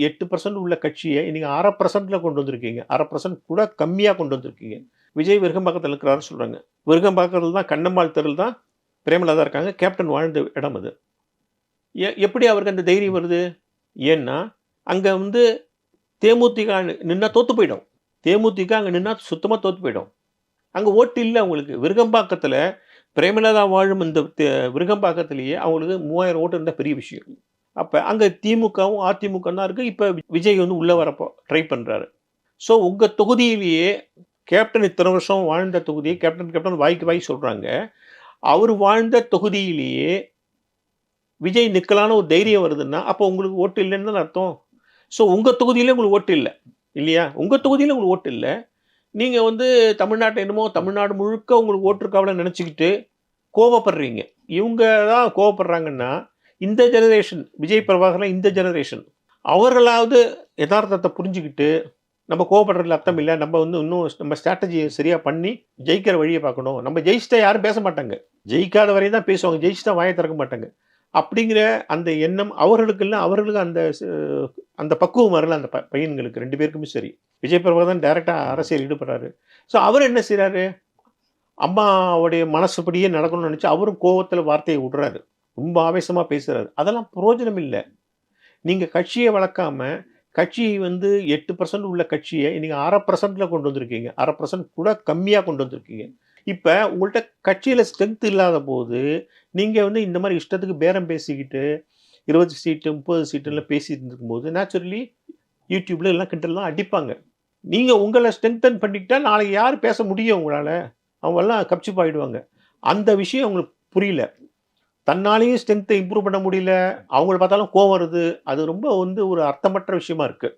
எட்டு பர்சன்ட் உள்ள கட்சியை நீங்கள் அரை பர்சன்ட்டில் கொண்டு வந்திருக்கீங்க. அரை பர்சன்ட் கூட கம்மியாக கொண்டு வந்திருக்கீங்க. விஜய் விருகம்பாக்கத்தில் இருக்கிறாருன்னு சொல்கிறாங்க விருகம்பாக்கத்தில் தான் கண்ணம்மாள் தெருவில் தான் பிரேமலதா இருக்காங்க. கேப்டன் வாழ்ந்த இடம் அது. எ- எப்படி அவருக்கு அந்த தைரியம் வருது? ஏன்னா அங்கே வந்து தேமுதிக நின்னா தோத்து போயிடும். தேமுதிக அங்கே நின்னா சுத்தமாக தோத்து போயிடும். அங்கே ஓட்டு இல்லை அவங்களுக்கு. விருகம்பாக்கத்தில் பிரேமலதா வாழும் இந்த தே- விருகம்பாக்கத்திலேயே அவங்களுக்கு மூவாயிரம் ஓட்டு இருந்தால் பெரிய விஷயம். அப்போ அங்கே திமுகவும் அதிமுக தான் இருக்குது இப்போ விஜய் வந்து உள்ளே வரப்போ ட்ரை பண்ணுறாரு ஸோ உங்கள் தொகுதியிலேயே கேப்டன் இத்தனை வருஷம் வாழ்ந்த தொகுதியை கேப்டன் கேப்டன் வாய்க்கு வாய் சொல்கிறாங்க அவர் வாழ்ந்த தொகுதியிலேயே விஜய் நிற்கலான்னு ஒரு தைரியம் வருதுன்னா அப்போ உங்களுக்கு ஓட்டு இல்லைன்னு தான் அர்த்தம். ஸோ உங்கள் தொகுதியிலே உங்களுக்கு ஓட்டு இல்லை. இல்லையா? உங்கள் தொகுதியில் உங்களுக்கு ஓட்டு இல்லை. நீங்கள் வந்து தமிழ்நாட்டை என்னமோ தமிழ்நாடு முழுக்க உங்களுக்கு ஓட்டுருக்காவில் நினச்சிக்கிட்டு கோவப்படுறீங்க. இவங்க தான் கோவப்படுறாங்கன்னா இந்த ஜெனரேஷன் விஜய் பிரபாகரன் இந்த ஜெனரேஷன் அவர்களாவது யதார்த்தத்தை புரிஞ்சுக்கிட்டு நம்ம கோவப்படுறதுல அர்த்தம் இல்லை நம்ம வந்து இன்னும் நம்ம ஸ்ட்ராட்டஜியை சரியாக பண்ணி ஜெயிக்கிற வழியை பார்க்கணும். நம்ம ஜெயிச்சிட்டா யாரும் பேச மாட்டாங்க. ஜெயிக்காத வரையும் தான் பேசுவாங்க. ஜெயிச்சிட்டா வாயை திறக்க மாட்டாங்க. அப்படிங்கிற அந்த எண்ணம் அவர்களுக்கு இல்லை அவர்களுக்கு அந்த அந்த பக்குவம் வரல அந்த ப- பையன்களுக்கு. ரெண்டு பேருக்குமே சரி. விஜய் பிரபாகரன் டைரெக்டாக அரசியல் ஈடுபடுறாரு. ஸோ அவர் என்ன செய்கிறாரு அம்மாவுடைய மனசுப்படியே நடக்கணும்னு நினச்சி அவரும் கோவத்தில் வார்த்தையை விடுறாரு. ரொம்ப ஆவேசமாக பேசுகிறாரு அதெல்லாம் பிரயோஜனம் இல்லை. நீங்கள் கட்சியை வளர்க்காம கட்சி வந்து எட்டு பர்சன்ட் உள்ள கட்சியை நீங்கள் அரை பர்சன்ட்டில் கொண்டு வந்திருக்கீங்க. அரை பர்சன்ட் கூட கம்மியாக கொண்டு வந்திருக்கீங்க. இப்போ உங்கள்கிட்ட கட்சியில் ஸ்ட்ரென்த் இல்லாத போது நீங்கள் வந்து இந்த மாதிரி இஷ்டத்துக்கு பேரம் பேசிக்கிட்டு இருபது சீட்டு முப்பது சீட்டுலாம் பேசிட்டு இருக்கும்போது நேச்சுரலி யூடியூப்பில் எல்லாம் கிண்டல்லாம் அடிப்பாங்க. நீங்கள் உங்களை ஸ்ட்ரென்தன் பண்ணிக்கிட்டால் நாளைக்கு யார் பேச முடியும் உங்களால்? அவங்கெல்லாம் கப்சி போயிடுவாங்க அந்த விஷயம் அவங்களுக்கு புரியல. தன்னாலேயும் ஸ்ட்ரென்த்தை இம்ப்ரூவ் பண்ண முடியல. அவங்கள பார்த்தாலும் கோவம் வருது. அது ரொம்ப வந்து ஒரு அர்த்தமற்ற விஷயமா இருக்கு.